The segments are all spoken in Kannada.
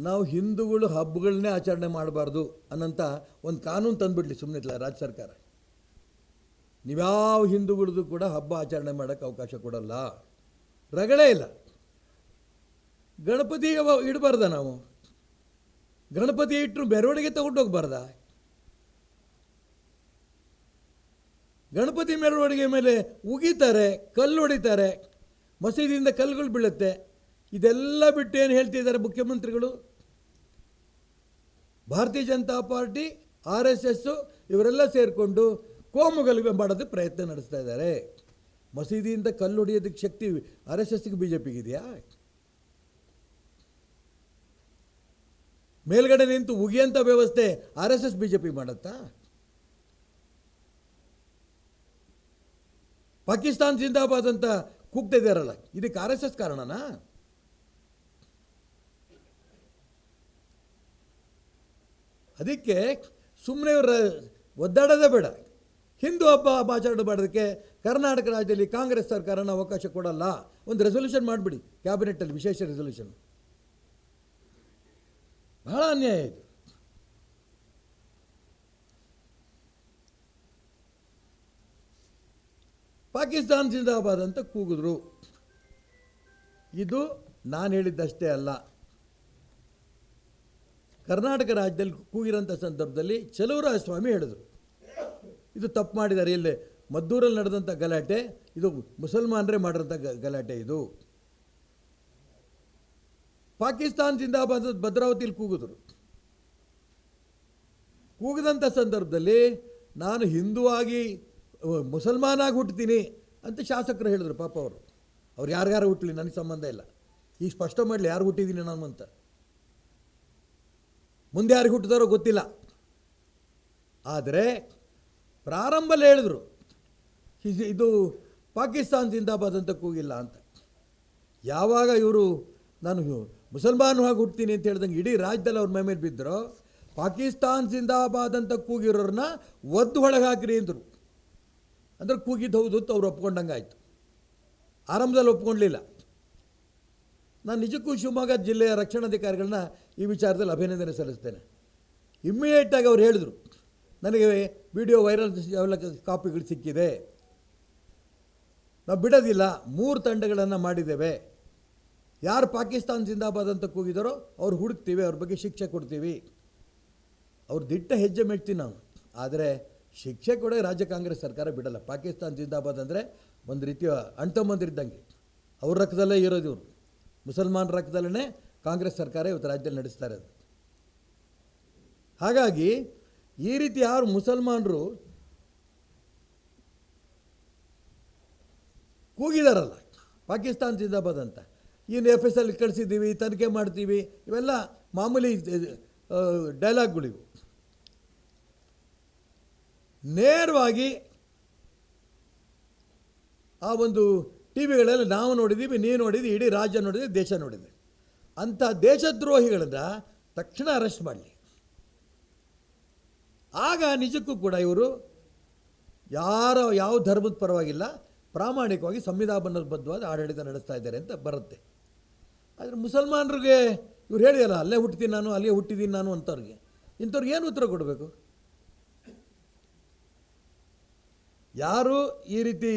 ನಾವು ಹಿಂದೂಗಳು ಹಬ್ಬಗಳನ್ನೇ ಆಚರಣೆ ಮಾಡಬಾರ್ದು ಅನ್ನೋಂಥ ಒಂದು ಕಾನೂನು ತಂದುಬಿಡ್ಲಿ ಸುಮ್ಮನೆ ರಾಜ್ಯ ಸರ್ಕಾರ. ನೀವ್ಯಾವ ಹಿಂದೂಗಳದ್ದು ಕೂಡ ಹಬ್ಬ ಆಚರಣೆ ಮಾಡೋಕ್ಕೆ ಅವಕಾಶ ಕೊಡಲ್ಲ. ರಗಳೇ ಇಲ್ಲ. ಗಣಪತಿ ಇಡಬಾರ್ದ ನಾವು? ಗಣಪತಿ ಇಟ್ಟರು ಮೆರವಣಿಗೆ ತಗೊಂಡು ಹೋಗ್ಬಾರ್ದ ಗಣಪತಿ ಮೆರವಣಿಗೆ ಮೇಲೆ ಉಗಿತಾರೆ, ಕಲ್ಲು ಹೊಡಿತಾರೆ, ಮಸೀದಿಯಿಂದ ಕಲ್ಲುಗಳು ಬೀಳುತ್ತೆ. ಇದೆಲ್ಲ ಬಿಟ್ಟು ಏನು ಹೇಳ್ತಿದ್ದಾರೆ ಮುಖ್ಯಮಂತ್ರಿಗಳು? Bharatiya Janata party, R S S ಇವರೆಲ್ಲ ಸೇರಿಕೊಂಡು ಕೋಮುಗಲಭೆ ಮಾಡೋದು ಪ್ರಯತ್ನ ನಡೆಸ್ತಾ ಇದ್ದಾರೆ. ಮಸೀದಿಯಿಂದ ಕಲ್ಲು ಹೊಡೆಯೋದಕ್ಕೆ ಶಕ್ತಿ ಆರ್ ಎಸ್ ಎಸ್ಗೆ ಬಿ ಜೆ ಪಿಗಿದೆಯಾ ಮೇಲ್ಗಡೆ ನಿಂತು ಉಗಿಯಂಥ ವ್ಯವಸ್ಥೆ R S S B J P ಮಾಡುತ್ತಾ? ಪಾಕಿಸ್ತಾನ ಜಿಂದಾಬಾದ್ ಅಂತ ಕೂಗ್ತಾ ಇದ್ದಾರಲ್ಲ, ಇದಕ್ಕೆ ಆರ್ ಎಸ್ ಎಸ್ ಕಾರಣನಾ? ಅದಕ್ಕೆ ಸುಮ್ಮನೆ ಇವರ ಒದ್ದಾಡೋದೇ ಬೇಡ. ಹಿಂದೂ ಹಬ್ಬ ಆಚರಣೆ ಮಾಡೋದಕ್ಕೆ ಕರ್ನಾಟಕ ರಾಜ್ಯದಲ್ಲಿ ಕಾಂಗ್ರೆಸ್ ಸರ್ಕಾರನ ಅವಕಾಶ ಕೊಡಲ್ಲ. ಒಂದು ರೆಸೊಲ್ಯೂಷನ್ ಮಾಡಿಬಿಡಿ ಕ್ಯಾಬಿನೆಟ್ಟಲ್ಲಿ ವಿಶೇಷ ರೆಸೊಲ್ಯೂಷನ್ ಬಹಳ ಅನ್ಯಾಯ ಇದು. ಪಾಕಿಸ್ತಾನ್ ಜಿಂದಾಬಾದ್ ಅಂತ ಕೂಗಿದ್ರು. ಇದು ನಾನು ಹೇಳಿದ್ದಷ್ಟೇ ಅಲ್ಲ. ಕರ್ನಾಟಕ ರಾಜ್ಯದಲ್ಲಿ ಕೂಗಿರೋಂಥ ಸಂದರ್ಭದಲ್ಲಿ ಸ್ವಾಮಿ ಹೇಳಿದರು. ಇದು ತಪ್ಪು ಮಾಡಿದ್ದಾರೆ ಇಲ್ಲಿ ಮದ್ದೂರಲ್ಲಿ ನಡೆದಂಥ ಗಲಾಟೆ, ಇದು ಮುಸಲ್ಮಾನರೇ ಮಾಡಿರೋಂಥ ಗಲಾಟೆ ಇದು. ಪಾಕಿಸ್ತಾನ ಜಿಂದಾಬಾದ್ ಭದ್ರಾವತಿಯಲ್ಲಿ ಕೂಗಿದ್ರು. ಕೂಗಿದಂಥ ಸಂದರ್ಭದಲ್ಲಿ ನಾನು ಹಿಂದೂ ಆಗಿ ಮುಸಲ್ಮಾನ ಮುಸಲ್ಮಾನಾಗಿ ಹುಟ್ತೀನಿ ಅಂತ ಶಾಸಕರು ಹೇಳಿದ್ರು ಪಾಪ ಅವರು. ಅವ್ರು ಯಾರ್ಯಾರು ಹುಟ್ಟಲಿ ನನಗೆ ಸಂಬಂಧ ಇಲ್ಲ. ಈಗ ಸ್ಪಷ್ಟ ಮಾಡಲಿ, ಯಾರು ಹುಟ್ಟಿದ್ದೀನಿ ನಾನು ಅಂತ. ಮುಂದೆ ಯಾರಿಗೆ ಹುಟ್ಟಿದಾರೋ ಗೊತ್ತಿಲ್ಲ. ಆದರೆ ಪ್ರಾರಂಭದಲ್ಲಿ ಹೇಳಿದ್ರು ಇದು- ಪಾಕಿಸ್ತಾನ್ ಜಿಂದಾಬಾದ್ ಅಂತ ಕೂಗಿಲ್ಲ ಅಂತ. ಯಾವಾಗ ಇವರು ನಾನು ಮುಸಲ್ಮಾನವಾಗಿ ಹುಡ್ತೀನಿ ಅಂತ ಹೇಳ್ದಂಗೆ ಇಡೀ ರಾಜ್ಯದಲ್ಲಿ ಅವ್ರ ಮೇಲೆ ಬಿದ್ದರು, ಪಾಕಿಸ್ತಾನ್ ಜಿಂದಾಬಾದ್ ಅಂತ ಕೂಗಿರೋರನ್ನ ಒದ್ದು ಒಳಗೆ ಹಾಕಿರಿ ಅಂದರು. ಅಂದ್ರೆ ಕೂಗಿದ್ದು ಹೌದು ಅಂತ ಅವ್ರು ಒಪ್ಕೊಂಡಂಗೆ ಆಯಿತು. ಆರಂಭದಲ್ಲಿ ಒಪ್ಕೊಂಡ್ಲಿಲ್ಲ ನಾನು ನಿಜಕ್ಕೂ ಶಿವಮೊಗ್ಗ ಜಿಲ್ಲೆಯ ರಕ್ಷಣಾಧಿಕಾರಿಗಳನ್ನ ಈ ವಿಚಾರದಲ್ಲಿ ಅಭಿನಂದನೆ ಸಲ್ಲಿಸ್ತೇನೆ. ಇಮ್ಮಿಡಿಯೇಟಾಗಿ ಅವ್ರು ಹೇಳಿದರು, ನನಗೆ ವಿಡಿಯೋ ವೈರಲ್ ಅವೆಲ್ಲ ಕಾಪಿಗಳು ಸಿಕ್ಕಿದೆ. ನಾವು ಬಿಡೋದಿಲ್ಲ, ಮೂರು ತಂಡಗಳನ್ನು ಮಾಡಿದ್ದೇವೆ. ಯಾರು ಪಾಕಿಸ್ತಾನ್ ಜಿಂದಾಬಾದ್ ಅಂತ ಕೂಗಿದಾರೋ ಅವ್ರು ಹುಡುಕ್ತೀವಿ, ಅವ್ರ ಬಗ್ಗೆ ಶಿಕ್ಷೆ ಕೊಡ್ತೀವಿ. ಅವ್ರು ದಿಟ್ಟ ಹೆಜ್ಜೆ ಮೆಟ್ತೀವಿ ನಾವು. ಆದರೆ ಶಿಕ್ಷೆ ಕೂಡ ರಾಜ್ಯ ಕಾಂಗ್ರೆಸ್ ಸರ್ಕಾರ ಬಿಡಲ್ಲ. ಪಾಕಿಸ್ತಾನ್ ಜಿಂದಾಬಾದ್ ಅಂದರೆ ಒಂದು ರೀತಿಯ ಅಣ್ತಮ್ಮಂದಿರಿದ್ದಂಗೆ ಅವ್ರ ರಕ್ತದಲ್ಲೇ ಇರೋದು ಇವರು. ಮುಸಲ್ಮಾನ್ ರಕ್ತದಲ್ಲೇ ಕಾಂಗ್ರೆಸ್ ಸರ್ಕಾರ ಇವತ್ತು ರಾಜ್ಯದಲ್ಲಿ ನಡೆಸ್ತಾ ಇರೋದು. ಹಾಗಾಗಿ ಈ ರೀತಿ ಯಾರು ಮುಸಲ್ಮಾನರು ಕೂಗಿದಾರಲ್ಲ, ಪಾಕಿಸ್ತಾನ್ ಜಿಂದಾಬಾದ್ ಅಂತ. ಇನ್ನು ಎಫ್ ಎಸ್ ಎಲ್ ಕಳಿಸಿದ್ದೀವಿ ತನಿಖೆ ಮಾಡ್ತೀವಿ, ಇವೆಲ್ಲ ಮಾಮೂಲಿ ಡೈಲಾಗ್ಗಳಿವು. ನೇರವಾಗಿ ಆ ಒಂದು ಟಿ ವಿಗಳಲ್ಲಿ ನಾವು ನೋಡಿದ್ದೀವಿ ನೀವು ನೋಡಿದ್ದೀವಿ, ಇಡೀ ರಾಜ್ಯ ನೋಡಿದೆ ದೇಶ ನೋಡಿದೆ. ಅಂಥ ದೇಶದ್ರೋಹಿಗಳನ್ನು ತಕ್ಷಣ ಅರೆಸ್ಟ್ ಮಾಡಲಿ. ಆಗ ನಿಜಕ್ಕೂ ಕೂಡ ಇವರು ಯಾರ ಯಾವ ಧರ್ಮದ ಪರವಾಗಿಲ್ಲ, ಪ್ರಾಮಾಣಿಕವಾಗಿ ಸಂವಿಧಾನಬದ್ಧವಾದ ಆಡಳಿತ ನಡೆಸ್ತಾ ಇದ್ದಾರೆ ಅಂತ ಬರುತ್ತೆ. ಆದರೆ ಮುಸಲ್ಮಾನರಿಗೆ ಇವ್ರು ಹೇಳಿಯಲ್ಲ ಅಲ್ಲೇ ಹುಟ್ಟಿದ್ದೀನಿ ನಾನು ಅಲ್ಲೇ ಹುಟ್ಟಿದ್ದೀನಿ ನಾನು ಅಂಥವ್ರಿಗೆ ಇಂಥವ್ರಿಗೆ ಏನು ಉತ್ತರ ಕೊಡಬೇಕು? ಯಾರು ಈ ರೀತಿ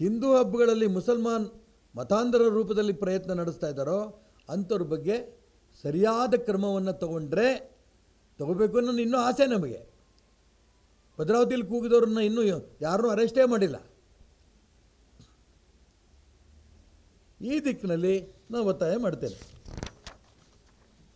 ಹಿಂದೂ ಹಬ್ಬಗಳಲ್ಲಿ ಮುಸಲ್ಮಾನ್ ಮತಾಂಧರ ರೂಪದಲ್ಲಿ ಪ್ರಯತ್ನ ನಡೆಸ್ತಾ ಇದ್ದಾರೋ ಅಂಥವ್ರ ಬಗ್ಗೆ ಸರಿಯಾದ ಕ್ರಮವನ್ನು ತಗೊಂಡ್ರೆ ತಗೋಬೇಕು ಅನ್ನೋ ಇನ್ನೂ ಆಸೆ ನಮಗೆ. ಭದ್ರಾವತಿಯಲ್ಲಿ ಕೂಗಿದವ್ರನ್ನ ಇನ್ನೂ ಯಾರನ್ನೂ ಅರೆಸ್ಟೇ ಮಾಡಿಲ್ಲ. ಈ ದಿಕ್ಕಿನಲ್ಲಿ ನಾನು ಒತ್ತಾಯ ಮಾಡ್ತೇನೆ.